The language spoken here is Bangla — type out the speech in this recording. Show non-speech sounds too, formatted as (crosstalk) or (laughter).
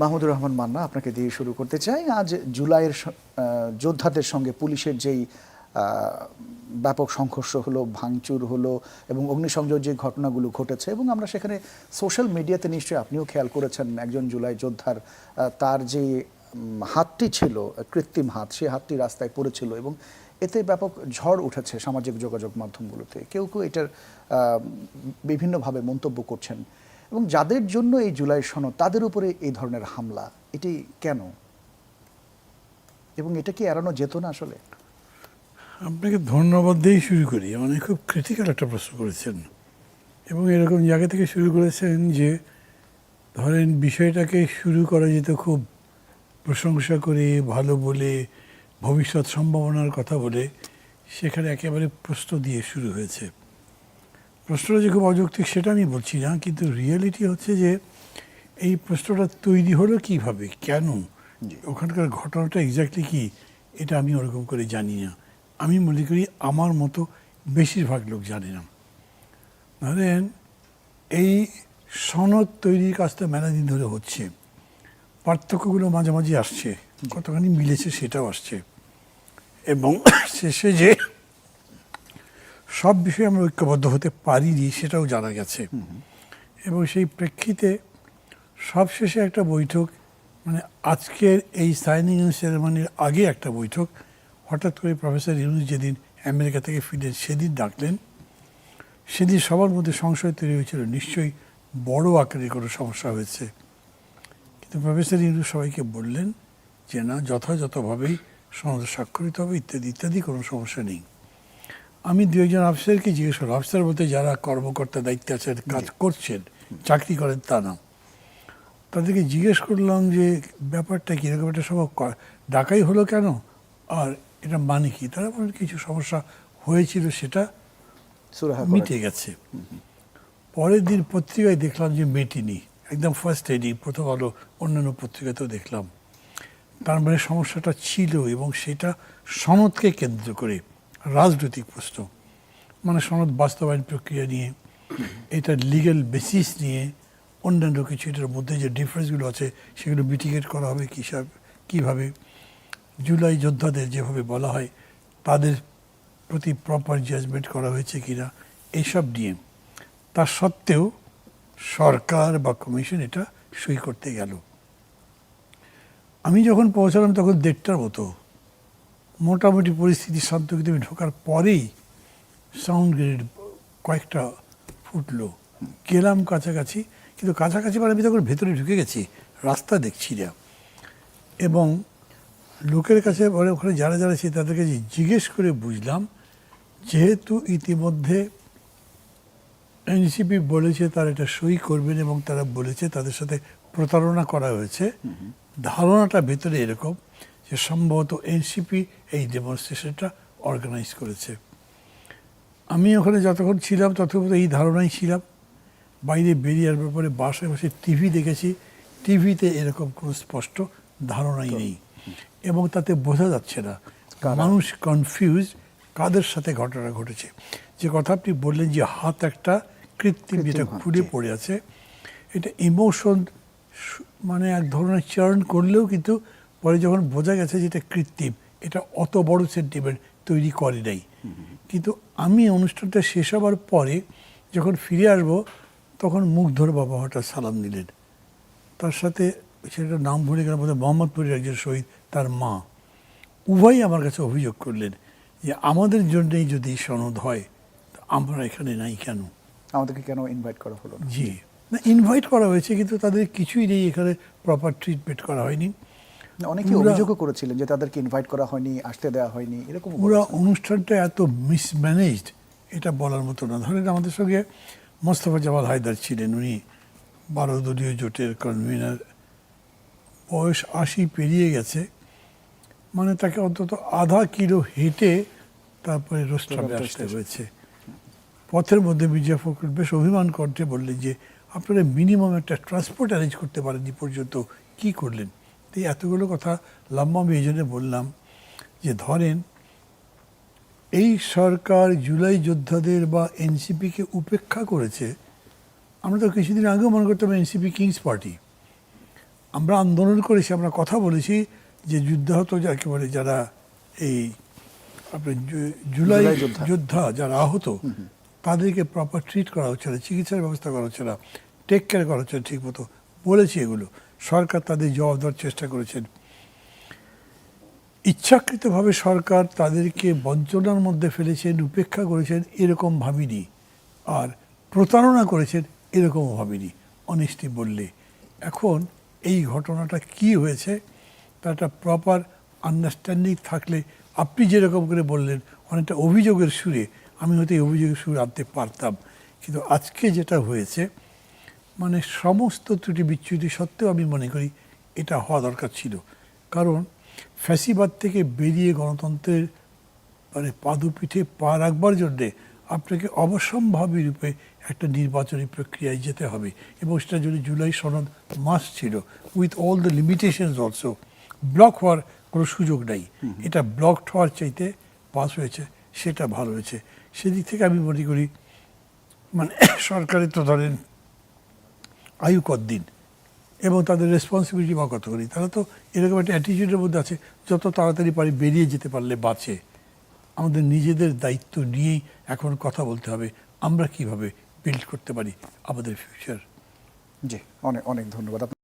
মাহমুদুর রহমান মান্না আপনাকে দিয়ে শুরু করতে চাই। আজ জুলাইয়ের যোদ্ধাদের সঙ্গে পুলিশের যেই ব্যাপক সংঘর্ষ হলো, ভাঙচুর হলো এবং অগ্নিসংযোগ যে ঘটনাগুলো ঘটেছে এবং আমরা সেখানে সোশ্যাল মিডিয়াতে নিশ্চয়ই আপনিও খেয়াল করেছেন একজন জুলাই যোদ্ধার তার যে হাতটি ছিল, কৃত্রিম হাত সেই হাতটি রাস্তায় পড়েছিল এবং এতে ব্যাপক ঝড় উঠেছে সামাজিক যোগাযোগ মাধ্যমগুলোতে। কেউ কেউ এটার বিভিন্নভাবে মন্তব্য করছেন। এবং যাদের জন্য এই জুলাই সনদ, তাদের উপরে এই ধরনের হামলা, এটি কেন? এবং এটা কি এড়ানো যেত না আসলে? আপনাকে ধন্যবাদ দিয়েই শুরু করি। মানে খুব ক্রিটিক্যাল একটা প্রশ্ন করেছেন। এবং এরকম জায়গা থেকে শুরু করেছেন যে, ধরেন বিষয়টাকে শুরু করা যেত খুব প্রশংসা করে, ভালো বলে, ভবিষ্যৎ সম্ভাবনার কথা বলে, সেখানে একেবারে প্রশ্ন দিয়ে শুরু হয়েছে। প্রশ্নটা যে খুব অযৌক্তিক সেটা আমি বলছি না কিন্তু রিয়েলিটি হচ্ছে যে এই প্রশ্নটা তৈরি হলো কীভাবে কেন? ওখানকার ঘটনাটা এক্স্যাক্টলি কি এটা আমি ওরকম করে জানি না। আমি মনে করি আমার মতো বেশিরভাগ লোক জানে না। ধরেন এই সনদ তৈরির কাজটা মেলা দিন ধরে হচ্ছে। পার্থক্যগুলো মাঝে মাঝে আসছে কতখানি মিলেছে সেটাও আসছে। এবং (coughs) শেষে যে সব বিষয়ে আমরা ঐক্যবদ্ধ হতে পারিনি সেটাও জানা গেছে। এবং সেই প্রেক্ষিতে সবশেষে একটা বৈঠক মানে আজকের এই সাইনিং সেরেমনির আগে একটা বৈঠক হঠাৎ করে প্রফেসর ইউনুস যেদিন আমেরিকা থেকে ফিরে সেদিন ডাকলেন। সেদিন সবার মধ্যে সংশয় তৈরি হয়েছিল নিশ্চয়ই বড় আকারে কোনো সমস্যা হয়েছে। কিন্তু প্রফেসর ইউনুস সবাইকে বললেন যে না যথাযথভাবেই সনদ স্বাক্ষরিত হবে ইত্যাদি ইত্যাদি কোনো সমস্যা নেই। আমি দু একজন অফিসারকে জিজ্ঞেস করলাম অফিসার বলতে যারা কর্মকর্তা দায়িত্বে আছেন কাজ করছেন চাকরি করেন তা না। তাদেরকে জিজ্ঞেস করলাম যে ব্যাপারটা কি? এরকম একটা সব ডাকাই হলো কেন? আর এটা মানে কি? তারা বলেন কিছু সমস্যা হয়েছিল সেটা মিটে গেছে। পরের দিন পত্রিকায় দেখলাম যে মেটেনি। একদম ফার্স্ট এডি প্রথম আলো অন্যান্য পত্রিকাতেও দেখলাম। তার মানে সমস্যাটা ছিল এবং সেটা সনদকে কেন্দ্র করে রাজনৈতিক প্রশ্ন। মানে সনদ বাস্তবায়ন প্রক্রিয়া নিয়ে এটার লিগ্যাল বেসিস নিয়ে, অন্যান্য কিছু এটার মধ্যে যে ডিফারেন্সগুলো আছে, সেগুলো মিটিগেট করা হবে কী কীভাবে? জুলাই যোদ্ধাদের যেভাবে বলা হয়, তাদের প্রতি প্রপার জাজমেন্ট করা হয়েছে কিনা এইসব নিয়ে। তা সত্ত্বেও সরকার বা কমিশন এটা সই করতে গেল। আমি যখন পৌঁছালাম তখন দেড়টার মতো মোটামুটি পরিস্থিতি শান্ত কিন্তু আমি ঢোকার পরেই সাউন্ড গ্রেড কয়েকটা ফুটলো। গেলাম কাছাকাছি কিন্তু কাছাকাছি মানে আমি তখন ভেতরে ঢুকে গেছি রাস্তা দেখছি না। এবং লোকের কাছে বলে ওখানে যারা যারা ছিল তাদেরকে জিজ্ঞেস করে বুঝলাম যেহেতু ইতিমধ্যে এনসিপি বলেছে তারা এটা সই করবেন এবং তারা বলেছে তাদের সাথে প্রতারণা করা হয়েছে ধারণাটা ভেতরে এরকম। যে সম্ভবত এনসিপি এই ডেমনস্ট্রেশনটা অর্গানাইজ করেছে। আমি ওখানে যতক্ষণ ছিলাম ততক্ষণ এই ধারণাই ছিলাম। বাইরে বেরিয়ে আসবার পরে বাসায় বসে টিভি দেখেছি। টিভিতে এরকম কোনো স্পষ্ট ধারণাই নেই। এবং তাতে বোঝা যাচ্ছে না? মানুষ কনফিউজ কাদের সাথে ঘটনা ঘটেছে। যে কথা আপনি বললেন যে হাত একটা কৃত্রিম যেটা খুলে পড়ে আছে এটা ইমোশন মানে এক ধরনের চার্ন করলেও কিন্তু পরে যখন বোঝা গেছে যে এটা কৃত্রিম এটা অত বড় সেন্টিমেন্ট তৈরি করে নাই। কিন্তু আমি অনুষ্ঠানটা শেষ হবার পরে যখন ফিরে আসব তখন মুগ্ধর বাবা হঠাৎ সালাম দিলেন। তার সাথে সেটা নাম ভুলে গেলাম বোধহয় মোহাম্মদপুরের একজন শহীদ তার মা। উভয়ই আমার কাছে অভিযোগ করলেন যে আমাদের জন্যেই যদি সনদ হয় আমরা এখানে নাই কেন? আমাদেরকে কেন ইনভাইট করা হলো জি। না ইনভাইট করা হয়েছে কিন্তু তাদের কিছুই নেই এখানে প্রপার ট্রিটমেন্ট করা হয়নি। অনেকে অভিযোগও করেছিলেন যে তাদেরকে ইনভাইট করা হয়নি আসতে দেওয়া হয়নি এরকম পুরো অনুষ্ঠানটা এত মিসম্যানেজড এটা বলার মতো না। ধরেন আমাদের সঙ্গে মোস্তফা জামাল হায়দার ছিলেন উনি বারো দলীয় জোটের কনভিনার বয়স আশি পেরিয়ে গেছে মানে তাকে অন্তত আধা কিলো হেঁটে তারপরে রোস্টারে আসতে হয়েছে। পথের মধ্যে মির্জা ফখরুল বেশ অভিমান করতে বললেন যে আপনারা মিনিমাম একটা ট্রান্সপোর্ট অ্যারেঞ্জ করতে পারেননি পর্যন্ত কি করলেন? তো এই এতগুলো কথা লম্বা আমি এই জন্য বললাম যে ধরেন এই সরকার জুলাই যোদ্ধাদের বা এনসিপিকে উপেক্ষা করেছে আমরা তো কিছুদিন আগেও মনে করতাম এনসিপি কিংস পার্টি। আমরা আন্দোলন করেছি আমরা কথা বলেছি যে যুদ্ধাহত যাকে বলে যারা এই আপনার জুলাই যোদ্ধা। যোদ্ধা যারা আহত তাদেরকে প্রপার ট্রিট করা হচ্ছে না চিকিৎসার ব্যবস্থা করা হচ্ছে না টেক কেয়ার করা হচ্ছে না ঠিক মতো বলেছি এগুলো। সরকার তাদের জবাব দেওয়ার চেষ্টা করেছেন। ইচ্ছাকৃতভাবে সরকার তাদেরকে বঞ্চনার মধ্যে ফেলেছেন, উপেক্ষা করেছেন, এরকম ভাবিনি। আর প্রতারণা করেছেন, এরকমও ভাবিনি। অনেস্টি বললে, এখন এই ঘটনাটা কি হয়েছে, তার একটা প্রপার আন্ডারস্ট্যান্ডিং থাকলে আপনি যেরকম করে বললেন, অনেকটা অভিযোগের সুরে, আমি হয়তো এই অভিযোগের সুর আনতে পারতাম। কিন্তু আজকে যেটা হয়েছে মানে সমস্ত ত্রুটি বিচ্যুতি সত্ত্বেও আমি মনে করি এটা হওয়া দরকার ছিল। কারণ ফ্যাসিবাদ থেকে বেরিয়ে গণতন্ত্রের মানে পাদুপিঠে পা রাখবার জন্যে আপনাকে অবসম্ভাবী রূপে একটা নির্বাচনী প্রক্রিয়ায় যেতে হবে এবং সেটা যদি জুলাই সনদ মাস ছিল with all the limitations also block হওয়ার কোনো সুযোগ নাই। এটা ব্লকড হওয়ার চাইতে পাস হয়েছে সেটা ভালো হয়েছে। সেদিক থেকে আমি মনে করি মানে (coughs) সরকারের তো ধরেন আয়ু কতদিন এবং তাদের রেসপন্সিবিলিটি বা কতখানি। তারা তো এরকম একটা অ্যাটিটিউডের মধ্যে আছে, যত তাড়াতাড়ি পারি বেরিয়ে যেতে পারলে বাঁচে। আমাদের নিজেদের দায়িত্ব নিয়েই এখন কথা বলতে হবে, আমরা কীভাবে বিল্ড করতে পারি আমাদের ফিউচার জি, অনেক অনেক ধন্যবাদ।